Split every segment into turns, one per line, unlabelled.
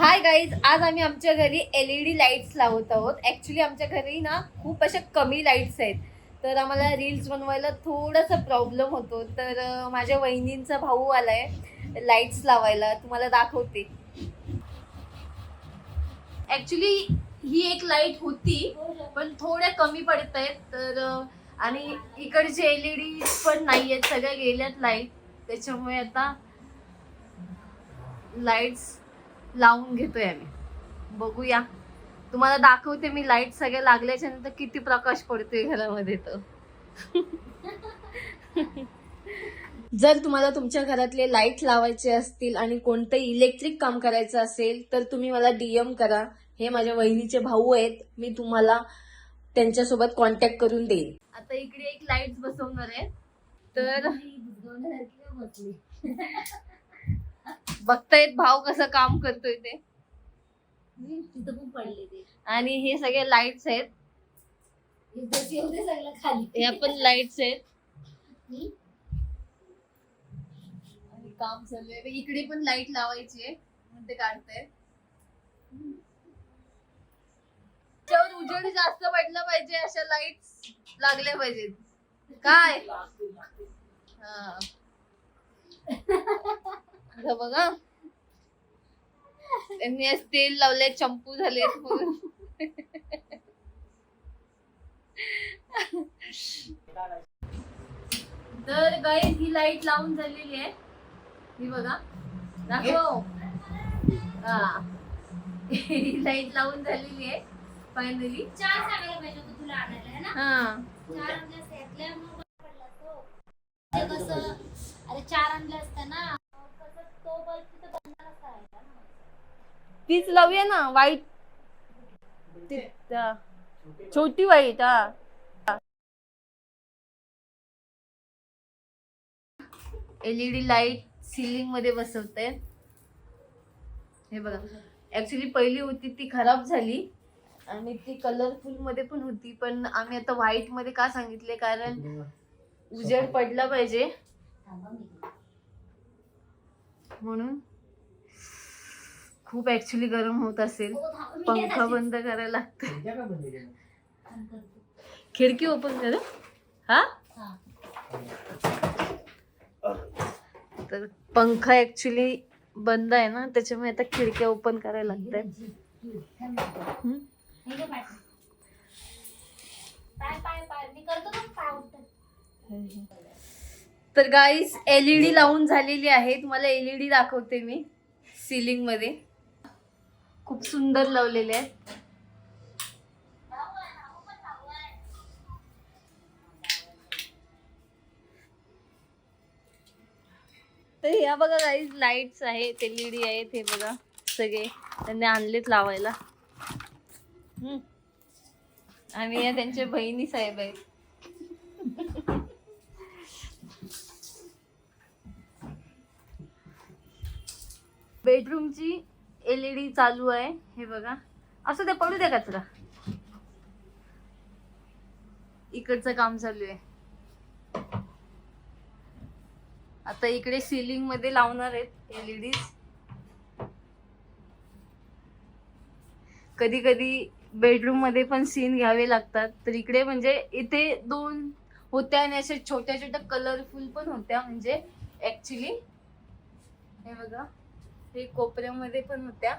Hi guys आज आम्ही आमच्या घरी एल ई डी लाईट्स लावत आहोत. ॲक्च्युली आमच्या घरी ना खूप अशा कमी लाईट्स आहेत. तर आम्हाला रील्स बनवायला थोडासा प्रॉब्लेम होतो. तर माझ्या वहिनींचा भाऊ आला आहे लाईट्स लावायला. तुम्हाला दाखवते. ॲक्च्युली ही एक लाइट होती पण थोड्या कमी पडत आहेत. तर आणि इकडचे एल ई डी पण नाही आहेत. सगळ्या गेल्यात लाइट त्याच्यामुळे आता लाईट्स लावून घेतोय आम्ही. बघूया. तुम्हाला दाखवते मी लाइट सगळ्या लागल्याच्या नंतर किती प्रकाश पडतोय घरामध्ये तर. जर तुम्हाला तुमच्या घरातले लाइट लावायचे असतील आणि कोणतंही इलेक्ट्रिक काम करायचं असेल तर तुम्ही मला डीएम करा. हे माझ्या वहिनीचे भाऊ आहेत. मी तुम्हाला त्यांच्यासोबत कॉन्टॅक्ट करून देईन. आता इकडे एक लाइट बसवणार आहे. तर बघतायत भाव कसं काम करतोय ते.
तिथं पण पडले ते.
आणि हे सगळे लाईट्स आहेत.
सगळं खाली.
या पण लाईट्स आहेत.
हम्म.
आणि काम चालू आहे. इकडे पण लाइट लावायची आहे. म्हणून ते काढतायत. त्यावर उजेड जास्त पडलं पाहिजे अशा लाईट्स लागल्या पाहिजेत. काय? हा. आता बघा. त्यांनी आज तेल लावले चंपू झालेत म्हणून. तर गाई ही लाइट लावून झालेली आहे. ही बघा. दाखव. हा. ही लाइट लावून झालेली आहे फायनली
चार सांगायला पाहिजे होतं तुला आणायला है ना?
हा.
चार आणले असते यातल्यामुळे बंद पडला तो ते कसं? अरे चार आणले असते ना कसं तो बल्ब तिथं बंद नसता राहिला ना.
तीच लावूया ना वाईट छोटी वाईट हा. एलईडी लाइट सिलिंगमध्ये बसवते. हे बघा. ऍक्च्युली पहिली होती ती खराब झाली. आणि ती कलरफुलमध्ये पण होती पण आम्ही आता व्हाईटमध्ये का सांगितले? कारण उजेड पडला पाहिजे. म्हणून खूप ऍक्च्युली गरम होत असेल.
हो,
पंखा. बंद करायला लागतं. खिडकी ओपन कर? हा. तर पंखा ऍक्च्युली बंद आहे ना त्याच्यामुळे आता खिडक्या ओपन करायला.
हे उठतात
तर गाईस एलईडी लावून झालेली आहे. तुम्हाला एलईडी दाखवते मी सिलिंगमध्ये. खूप सुंदर लावलेले आहेत. तर ह्या बघा काही लाईट्स आहेत एलईडी आहेत हे बघा सगळे. त्यांनी आणलेत लावायला. आणि या त्यांच्या बहिणी साहेब आहेत. बेडरूमची एलईडी चालू आहे. हे बघा. असं ते पडू द्या कचरा इकडचं काम चालू आहे. आता इकडे सिलिंगमध्ये लावणार आहेत एलईडी कधी कधी बेडरूममध्ये पण सीन घ्यावे लागतात. तर इकडे म्हणजे इथे दोन होत्या आणि अशा छोट्या छोट्या कलरफुल पण होत्या. म्हणजे ऍक्च्युली हे बघा. हे कोपऱ्यामध्ये पण होत्या.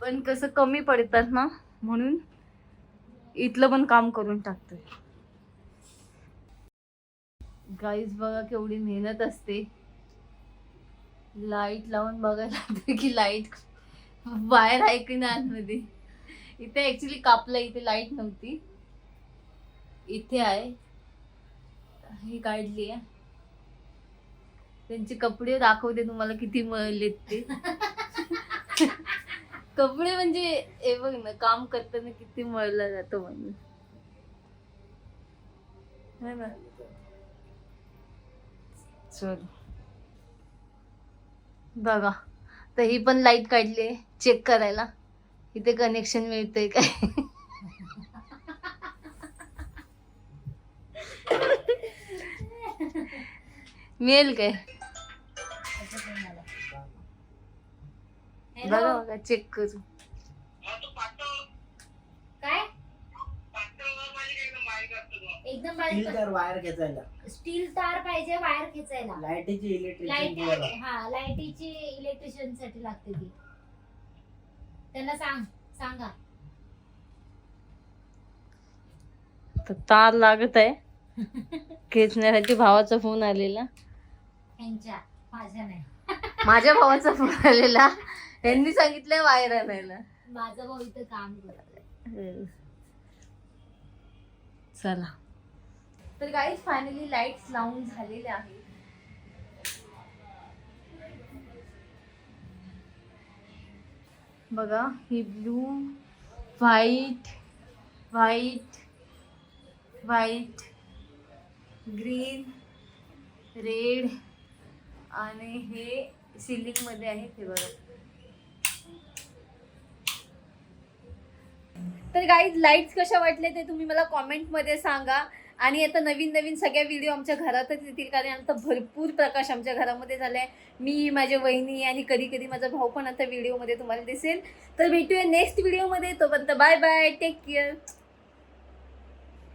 पण कसं कमी पडतात ना म्हणून इथलं पण काम करून टाकतोय. गाईज बघा केवढी मेहनत असते. लाइट लावून बघायला लागते की लाइट बाहेर आहे की नाही आतमध्ये. इथे ऍक्च्युली कापलं इथे लाइट नव्हती. इथे आहे. ही काढली आहे त्यांचे कपडे दाखवते तुम्हाला किती मळलेत ते. कपडे म्हणजे हे बघ ना काम करताना किती मळला जातो म्हणून है ना? चल. बघा. तर ही पण लाइट काढली चेक करायला. इथे कनेक्शन मिळतंय काय? मिळेल काय? बघा बघा चेक करू.
काय? एकदम बारीक
तर वायर खेचायला.
स्टील तार पाहिजे वायर खेचायला.
लाईटीची लाइट
हा लाईटीची इलेक्ट्रिशियनसाठी लागते ती. त्यांना सांग सांगा.
तर तार लागत आहे खेचण्यासाठी भावाचा फोन आलेला.
यांच्या माझ्या नाही.
माझ्या भावाचा फोन आलेला. यांनी सांगितलंय वायर आणायला.
माझा भाऊ इथं काम करतोय.
चला. तर काही फायनली लाईट्स लावून झालेले आहेत. बघा ही blue white white white green red आणि हे सिलिंगमध्ये आहे हे बघा. तर गाईज लाईट्स कशा वाटले ते तुम्ही मला कॉमेंटमध्ये सांगा. आणि आता नवीन नवीन सगळ्या व्हिडिओ आमच्या घरातच येतील कारण आता भरपूर प्रकाश आमच्या घरामध्ये झालाय. मी माझ्या वहिनी आणि कधी कधी माझा भाऊ पण आता व्हिडिओमध्ये तुम्हाला दिसेल. तर भेटूया नेक्स्ट व्हिडिओमध्ये तोपर्यंत बाय बाय टेक केअर